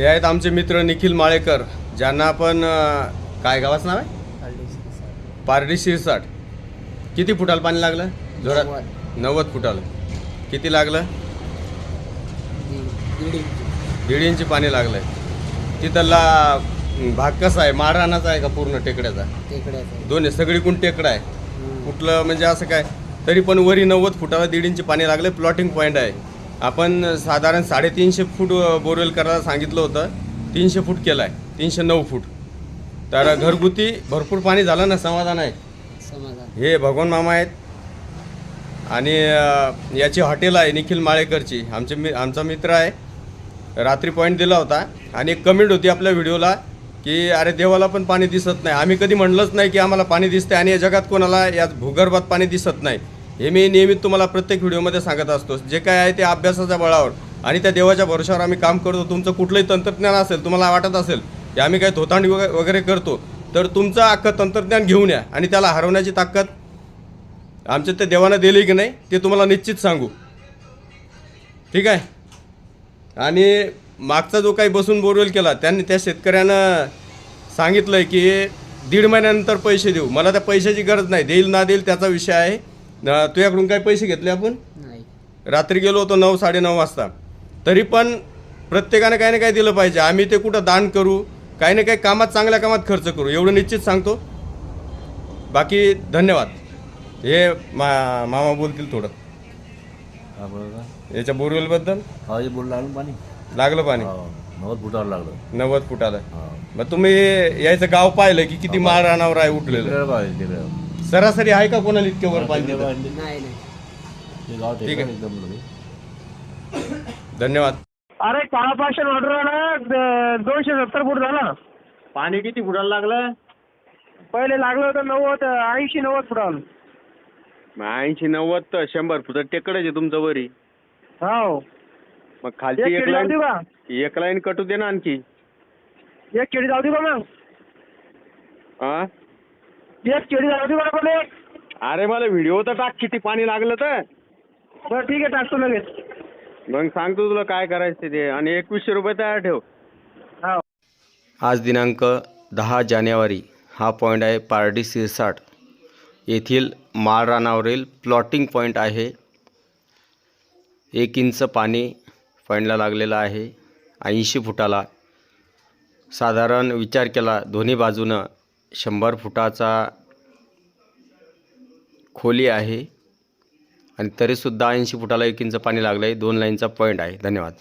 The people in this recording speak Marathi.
हे आहेत आमचे मित्र निखिल माळेकर ज्यांना आपण अं, काय गावाचं नाव आहे? पारडी शिरसाट. किती फुटाला पाणी लागलं? जोरात. नव्वद. फुटाला. किती लागलं? दीड इंची. पाणी लागलंय. तिथला अं, भाग कसा आहे? माळरानाचा आहे का पूर्ण टेकड्याचा? दोन्ही सगळीकडून टेकडा आहे. कुठलं म्हणजे असं काय? तरी पण वरी नव्वद फुटाला दीड इंची पाणी लागलं प्लॉटिंग पॉईंट आहे. आपण साधारण साडेतीनशे फूट बोरवेल करायला सांगितलं होतं. तीनशे फूट केलं आहे तीनशे नऊ फूट. तर घरगुती भरपूर पाणी झालं ना समाधान आहे. समाधान. हे भगवान मामा आहेत. आणि याची हॉटेल आहे निखिल माळेकरची. आमचे मी आमचा मित्र आहे. रात्री पॉईंट दिला होता. आणि एक कमेंट होती आपल्या व्हिडिओला की अरे देवाला पण पाणी दिसत नाही. आम्ही कधी म्हणलंच नाही की आम्हाला पाणी दिसते आणि या जगात कोणाला या भूगर्भात पाणी दिसत नाही. हे मी नियमित तुम्हाला प्रत्येक व्हिडिओमध्ये सांगत असतो. जे काय आहे ते अभ्यासाच्या बळावर आणि त्या देवाच्या भरोशावर आम्ही काम करतो. तुमचं कुठलंही तंत्रज्ञान असेल तुम्हाला वाटत असेल की आम्ही काही धोतांडी वगै- वगैरे करतो तर तुमचं अख्खं तंत्रज्ञान घेऊन या आणि त्याला हरवण्याची ताकद आमच्या ते देवानं दिली की नाही ते तुम्हाला निश्चित सांगू. ठीक आहे? आणि मागचा जो काही बसून बोरवेल केला त्यांनी त्या शेतकऱ्यानं सांगितलं आहे की दीड महिन्यानंतर पैसे देऊ. मला त्या पैशाची गरज नाही. देईल ना देईल त्याचा विषय आहे. न- तुझ्याकडून काही पैसे घेतले आपण? नाही. रात्री गेलो होतो नऊ साडेनऊ वाजता. तरी पण प्रत्येकाने काही ना काही दिलं पाहिजे. आम्ही ते कुठं दान करू? काही ना काही कामात चांगल्या कामात खर्च करू. एवढं निश्चित सांगतो. बाकी धन्यवाद. हे मा मामा बोलतील थोडं. हा बरोबर. याच्या बोरवेलबद्दल? हा हे बोललं लागलं पाणी? लागलं पाणी. हा नव्वद फुटावर लागलं. नव्वद फुटाला. हा. मग तुम्ही यायचं गाव पाहिलं की किती माळ रानावर आहे उठलेलं. तिकडे पाहिजे तिकडे सरासरी आहे का कोणाला इतक्या वर पाणी देतं? नाही नाही. ते गाव ठीक आहे. एकदम लगे. धन्यवाद. अरे काळा पाषाण ऑर्डर ना द- दोनशे सत्तर फूट झाला. पाणी किती फुटाला लागलं? पहिले लागलं होतं नव्वद ऐंशी नव्वद फुटाला ऐंशी नव्वद तर शंभर फुट. टेकडच आहे तुमचं वरी. हो मग खालची एक लाईन एक लाईन कटू दे ना आणखी. एक केळी जाऊ दे का मग. हा एक केळी अरे मला व्हिडिओ तर टाक किती पाणी लागलं तर. बरं ठीक आहे टाकतो लगेच. मग सांगतो तुला काय करायचं ते आणि एकवीसशे रुपये तयार ठेव. हो. आज दिनांक दहा जानेवारी हा पॉईंट आहे पारडी सिरसाट. येथील माळरानावरील प्लॉटिंग पॉईंट आहे. एक इंच पाणी पॉईंटला लागलेलं आहे ऐंशी फुटाला. साधारण विचार केला दोन्ही बाजूनं शंभर फुटाचा खोली आहे. आणि तरीसुद्धा ऐंशी फुटाला एक इंच पाणी लागलं आहे दोन लाईनचा पॉईंट आहे. धन्यवाद.